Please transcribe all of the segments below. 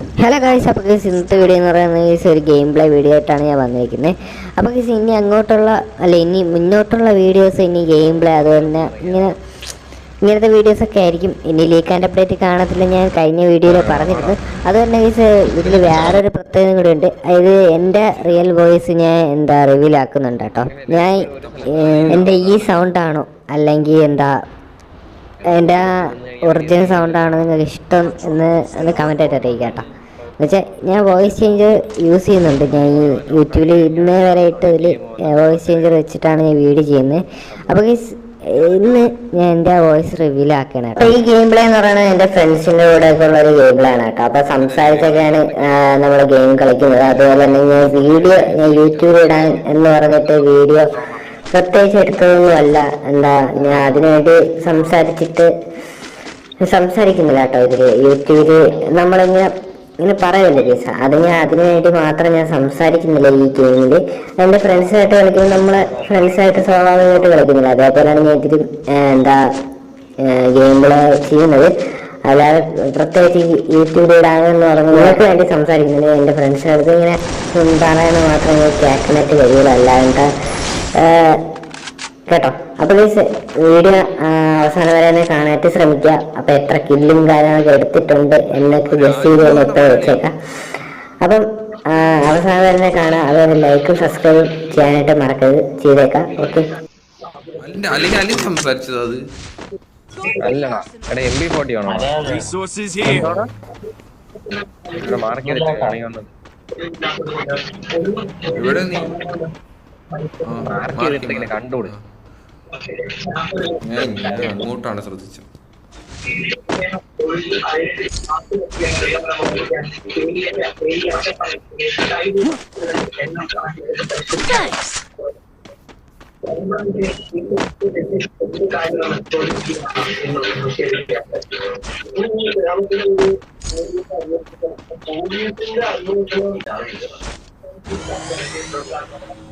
Hello guys അപ്പോൾ guys ഇന്നത്തെ video എന്ന് പറയുന്നത് ഗൈസ് ഒരു ഗെയിം പ്ലേ വീഡിയോ ആയിട്ടാണ് ഞാൻ വന്നിരിക്കുന്നത് അപ്പോൾ ഗൈസ് ഇനി അങ്ങോട്ടുള്ള അല്ല ഇനി മുന്നോട്ടുള്ള വീഡിയോസ് ഇനി ഗെയിം പ്ലേ അതുപോലെ തന്നെ ഇങ്ങനെ ഇങ്ങനത്തെ വീഡിയോസൊക്കെ ആയിരിക്കും. ഇനി ലീക്ക് ആൻഡ് അപ്ഡേറ്റ് കാണത്തില്ല ഞാൻ കഴിഞ്ഞ വീഡിയോയിൽ പറഞ്ഞിരുന്നു അതുപോലെ ഗൈസ് ഇതിൽ വേറൊരു പ്രത്യേകത കൂടി ഉണ്ട്. അതായത് എന്റെ റിയൽ വോയിസ് ഞാൻ എന്താ റിവീലാക്കുന്നുണ്ട് കേട്ടോ. ഞാൻ എന്റെ ഈ സൗണ്ടാണോ അല്ലെങ്കിൽ എന്താ എന്റെ ഒറിജിനൽ സൗണ്ടാണ് നിങ്ങൾക്ക് ഇഷ്ടം എന്ന് ഒന്ന് കമന്റ് ആയിട്ട് അറിയിക്കാം കേട്ടോ. എന്നുവെച്ചാൽ ഞാൻ വോയിസ് ചേഞ്ചർ യൂസ് ചെയ്യുന്നുണ്ട്. ഞാൻ ഈ യൂട്യൂബിൽ ഇന്ന് വരെ ആയിട്ട് ഇതിൽ വോയിസ് ചേഞ്ചർ വെച്ചിട്ടാണ് ഞാൻ വീഡിയോ ചെയ്യുന്നത് അപ്പോൾ ഇന്ന് ഞാൻ എന്റെ വോയിസ് റിവീൽ ആക്കണം കേട്ടോ. ഈ ഗെയിം പ്ലേ എന്ന് പറയുന്നത് എന്റെ ഫ്രണ്ട്സിന്റെ കൂടെ ഒക്കെ ഉള്ള ഒരു ഗെയിം പ്ലേ ആണ് കേട്ടോ. അപ്പോൾ സംസാരിച്ചൊക്കെയാണ് നമ്മൾ ഗെയിം കളിക്കുന്നത്. അതുപോലെ തന്നെ ഞാൻ വീഡിയോ ഞാൻ യൂട്യൂബിൽ ഇടാൻ എന്ന് പറഞ്ഞിട്ട് വീഡിയോ പ്രത്യേകിച്ച് എടുത്തതൊന്നുമല്ല എന്താ ഞാൻ അതിനുവേണ്ടി സംസാരിച്ചിട്ട് സംസാരിക്കുന്നില്ല കേട്ടോ ഇതിൽ. യൂട്യൂബിൽ നമ്മളിങ്ങനെ ഇങ്ങനെ പറയുമല്ലോ കേസ് അത് ഞാൻ അതിനു വേണ്ടി മാത്രം ഞാൻ സംസാരിക്കുന്നില്ല ഈ ഗെയിമിൽ എന്റെ ഫ്രണ്ട്സായിട്ട് കളിക്കുമ്പോൾ നമ്മളെ ഫ്രണ്ട്സായിട്ട് സ്വാഭാവികമായിട്ട് കളിക്കുന്നില്ല. അതേപോലെയാണ് ഞാൻ ഇതിൽ എന്താ ഗെയിമുകൾ ചെയ്യുന്നത്. അല്ലാതെ പ്രത്യേകിച്ച് ഈ യൂട്യൂബിൽ ഇടാനെന്ന് പറഞ്ഞാൽ നിങ്ങൾക്ക് വേണ്ടി സംസാരിക്കുന്നില്ല. എന്റെ ഫ്രണ്ട്സിനടുത്ത് ഇങ്ങനെ പറയുന്നത് മാത്രം ഞാൻ കേൾക്കാനായിട്ട് കഴിയുള്ളൂ അല്ലാണ്ട് കേട്ടോ. അപ്പോൾ ഗൈസ് വീഡിയോ അവസാനം വരെ തന്നെ കാണാനായിട്ട് ശ്രമിക്കുക. അപ്പോൾ എത്ര കില്ലും കാര്യങ്ങളൊക്കെ എടുത്തിട്ടുണ്ട് എന്നൊക്കെ ഗസ് ചെയ്ത് എത്ര വെച്ചേക്കാം. അപ്പം അവസാനം വരെ തന്നെ കാണാം. അതുപോലെ ലൈക്കും സബ്സ്ക്രൈബും ചെയ്യാനായിട്ട് മറക്കരുത്. ചെയ്തേക്കാം. ഓക്കെ അല്ല- അല്ലെങ്കിൽ അലി സംസാരിച്ചത് അത്. അല്ലടാ എടാ എം ബി ഫോർട്ടി ആണോ? Resources here. ഇവിടെ മാർക്ക് ചെയ്തിട്ട് വന്നത്. ഇവിടെ നീ ചെയ്തിട്ട് ഞാൻ അങ്ങോട്ടാണ് ശ്രദ്ധിച്ചത്. ഇവിടെ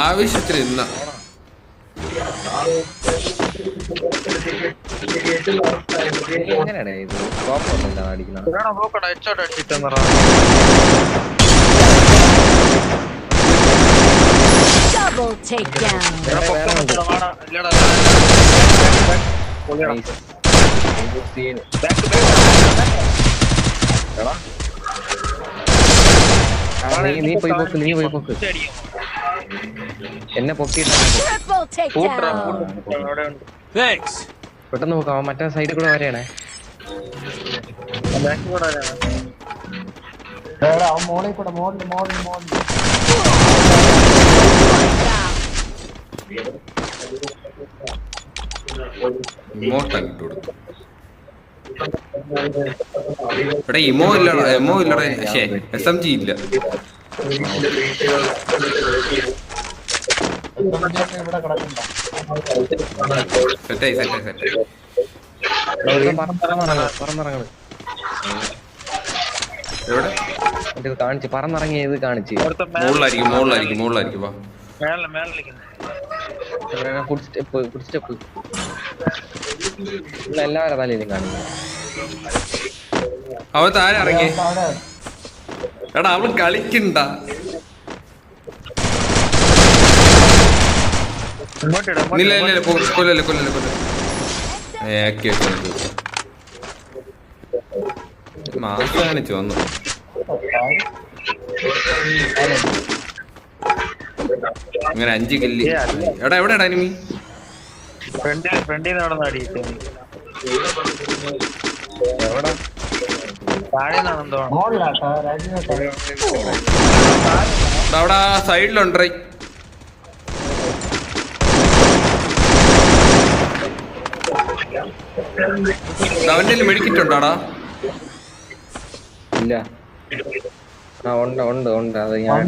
ആവശ്യത്തിന് ഇന്ന. എങ്ങനെയാടാ ഇത്? കോപ്പൊന്നുമില്ല അടിക്കുന്നത് Double takedown. Nice. ഇത് scene. എടാ. ആ, നീ നീ പോയി പോക്ക് നീ പോയി പോക്ക്. എന്നെ. പെട്ടെന്ന് നോക്കാം മറ്റേ സൈഡിൽ കൂടെ വരെയാണേ. ഇട്ട് കൊടുത്തു. ഇവിടെ ഇമോ ഇല്ല എമോ ഇല്ല ശേ എസ് എം ജി ഇല്ല. സെറ്റായി എവിടെ കാണിച്ച് പറന്നിറങ്ങിയത് കാണിച്ച് മുകളിലായിരിക്കും മുകളിലായിരിക്കും മുകളിലായിരിക്കും വാ. Food step food step. എല്ലാവരുടെ അവൻ താഴെ ഇറങ്ങി. എടാ അവൾ കളിക്കണ്ട. ഇല്ല വന്നു. ഇങ്ങനെ അഞ്ച് കില്ലി. എടാ എവിടെടാ എനിമി ഫ്രണ്ടിൽ ഫ്രണ്ടിൽ നടന്ന് അടിയിട്ട് എവിടെ? താഴെ അവിടെ സൈഡിലുണ്ടേ. അവന്റെ മെഡിക്കറ്റ് ഉണ്ടോടാ ഇല്ല. ആ ഉണ്ട് ഉണ്ട് ഉണ്ട്. അത് ഞാൻ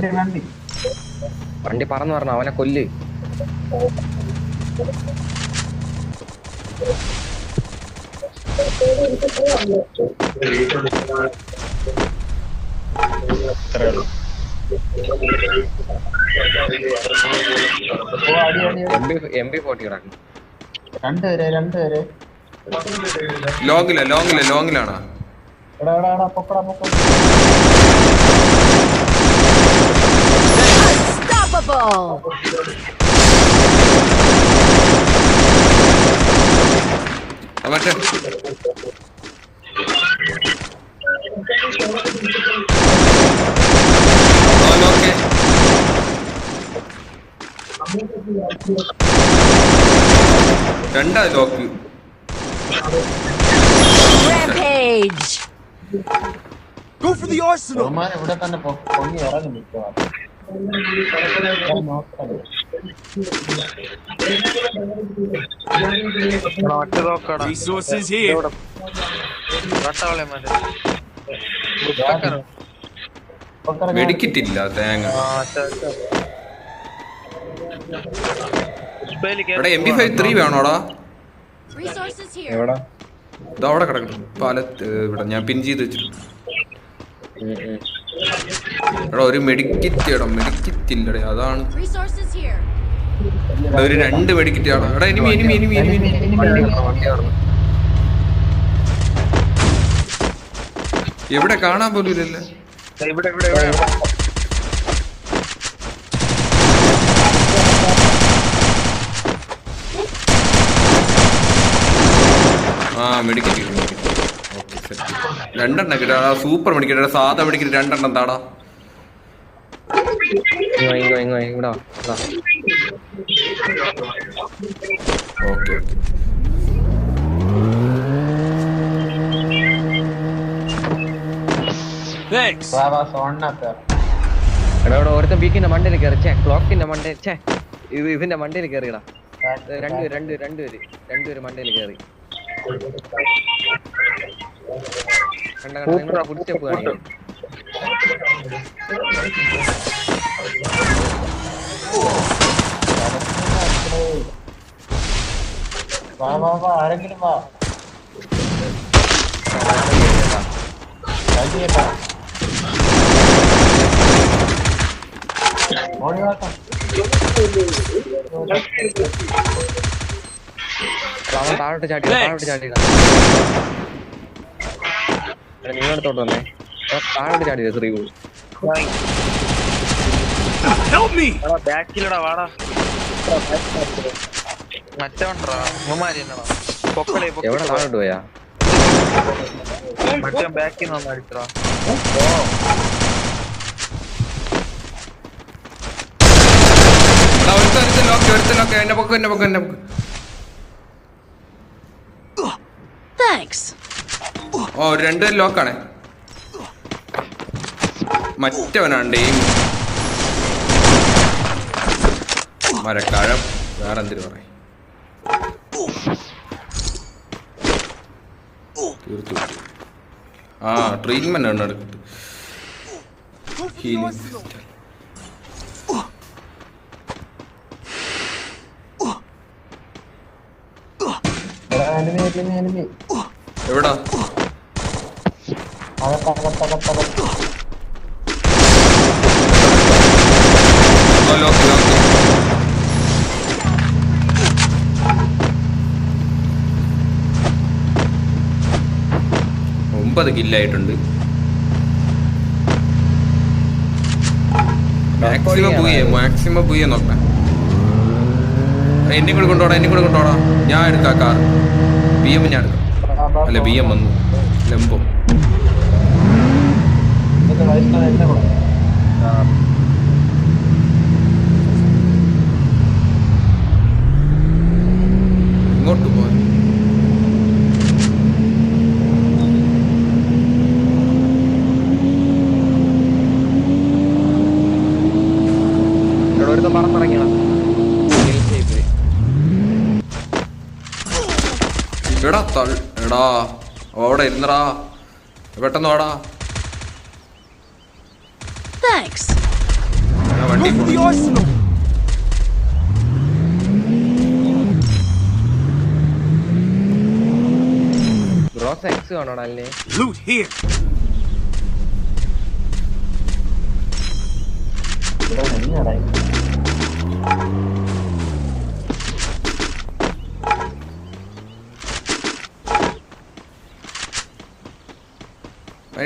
വണ്ടി പറന്ന് പറഞ്ഞു അവനെ കൊല്ല്. എം ബി ഫോർട്ടി കിടക്കും രണ്ടുപേര് രണ്ടുപേര്. ലോങ്ങില ലോങ്ങില ലോങ്ങിലാണോ? എടാ എടാ എടാ പൊക്കടാ പൊക്കടാ Unstoppable! ആ, മറ്റേ ആ, ലോക്ക്. രണ്ടാ lock Rampage! Go for the arsenal. പൊ- Resources here. മതി തേങ്ങ. എം ബി ഫൈവ് ത്രീ വേണോടാ. അവിടെ കിടക്കുന്നു. പാലത്ത് ഇവിടെ ഞാൻ പിൻ ചെയ്ത് വെച്ചിട്ടുണ്ട്. എടാ ഒരു മെഡിക്കിറ്റ് എടാ മെഡിക്കിറ്റ് ഇല്ലടേ അതാണ് ഒരു രണ്ട് മെഡിക്കിറ്റ് ആണ് എടാ ഇനി ഇനി ഇനി ഇനി വണ്ടി വണ്ടി കയറണം. എവിടെ കാണാൻ പോലും ഇല്ലല്ലേ? ഇവിടെ ഇവിടെ ഇവിടെ ആ മെഡിക്കറ്റ്. രണ്ടെണ്ണം കിട്ടാ. സൂപ്പർ മെഡിക്കറ്റ് സാധാ മെഡിക്കറ്റ് രണ്ടെണ്ണം താടാ. ഓക്കെ എടാ ഒരുത്തൻ ബീക്കിന്റെ മണ്ടയിൽ കയറി ചേ ക്ലോക്കിന്റെ മണ്ടയിൽ ചേ ഇത് ഇതിന്റെ മണ്ടയിൽ കയറിയടാ രണ്ട് രണ്ട് രണ്ടുപേര് രണ്ടുപേര് മണ്ടയിൽ കയറി കണ്ട കണ്ട നിങ്ങളുടെ ഫുഡ് സ്റ്റെപ്പ് കാണിക്കും വാ വാ വാ ആരെങ്കിലും വാ രാജി കേട്ടാ ഓടി വാട്ടോ അവൻ താഴോട്ട് ചാടി നിങ്ങളടുത്തോട്ട് വന്നേ? താഴോട്ട് ചാടി ശ്രീ. ബാക്കിലടാ വാടാ. മറ്റവണ്ടാ ഉമ്മമാരി എന്നടാ പൊക്കളെ എവിടെ താഴോട്ട് പോയാ? മറ്റേ ബാക്കിൽ നിന്ന് അടിച്ചടാ Thanks. ഓ രണ്ട് ലോക്കാണ് ഈ മരക്കാഴം. വേറെ എന്തിനു പറയും ആ ട്രീറ്റ്മെന്റ് ആണ് എടുക്കുന്നത് എവിടാ? ഒമ്പത് കില്ലായിട്ടുണ്ട് മാക്സിമം പോയേ മാക്സിമം പോയേ നോക്കാം എന്നെ കൂടെ കൊണ്ടോടാ എന്നെ കൂടെ കൊണ്ടോടാ ഞാൻ എടുക്കാം കാർ ബി എം ഞാൻ എടുക്കാം. അല്ല ബി എം വന്നു. ലംബം ഇതിന്റെ വയസ്സിലാണ് എന്നെ കൂടെ ഇങ്ങോട്ട് പറന്നിറങ്ങിയടാ. എടാ തൾ എടാ അവിടെ ഇരുന്നടാ. പെട്ടെന്ന് വാടാ. Thanks. Look the arsenal. Gross X on Loot here.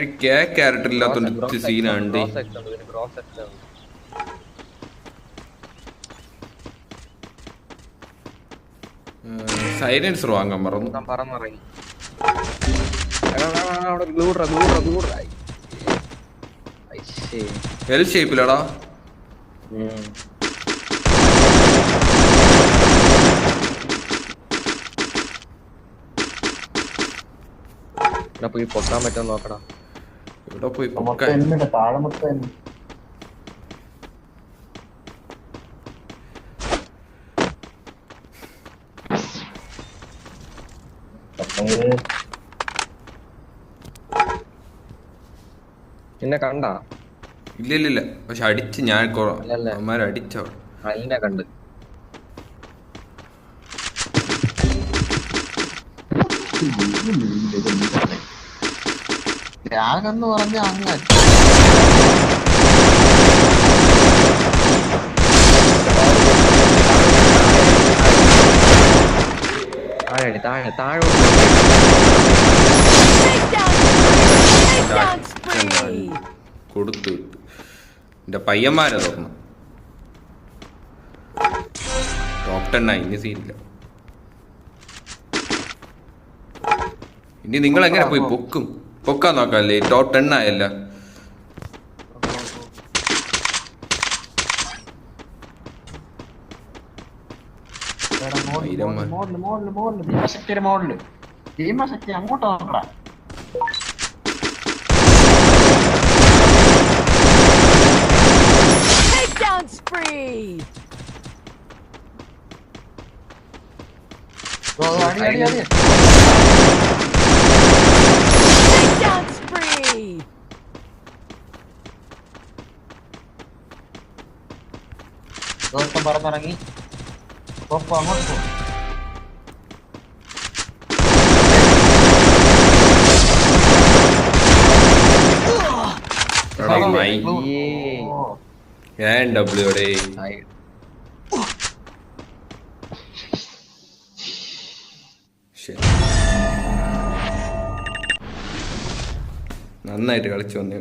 ഒരു കേ ക്യാരക്ടർ ഇല്ലാത്തോണ്ട് സീനാണ്ട് സൈലൻസർ വാങ്ങാൻ മറന്നു. എൽ ഷേപ്പിലടാ പോയി പൊക്കാൻ പറ്റാൻ നോക്കടാ. ഇവിടെ പോയി? എന്നു പിന്നെ കണ്ട ഇല്ല ഇല്ല ഇല്ല പക്ഷെ അടിച്ച് ഞാൻ. അമ്മമാരെ അടിച്ചോ അലിനെ കണ്ട്. ഞാനെന്ന് പറഞ്ഞ അങ്ങ് താഴെ താഴെ താഴെ കൊടുത്തു. വിട്ടു എന്റെ പയ്യന്മാരെ തുറന്നു. ടോപ്പ് ടെൻ ആയി ഇനി സീനില്ല ഇനി നിങ്ങൾ എങ്ങനെ പോയി പൊക്കും? പൊക്കാൻ നോക്കാല്ലേ? Top ten ആയല്ല. അങ്ങോട്ട് നോക്കടാ. Spree! ഓ, അടി അടി അടി. Takedown spree! ദോഷം പറന്നിറങ്ങി പോപ്പോ അങ്ങോട്ട് പോ ഞാൻ ഡബ്ല്യൂടെ താഴെ നന്നായിട്ട് കളിച്ചു വന്നേ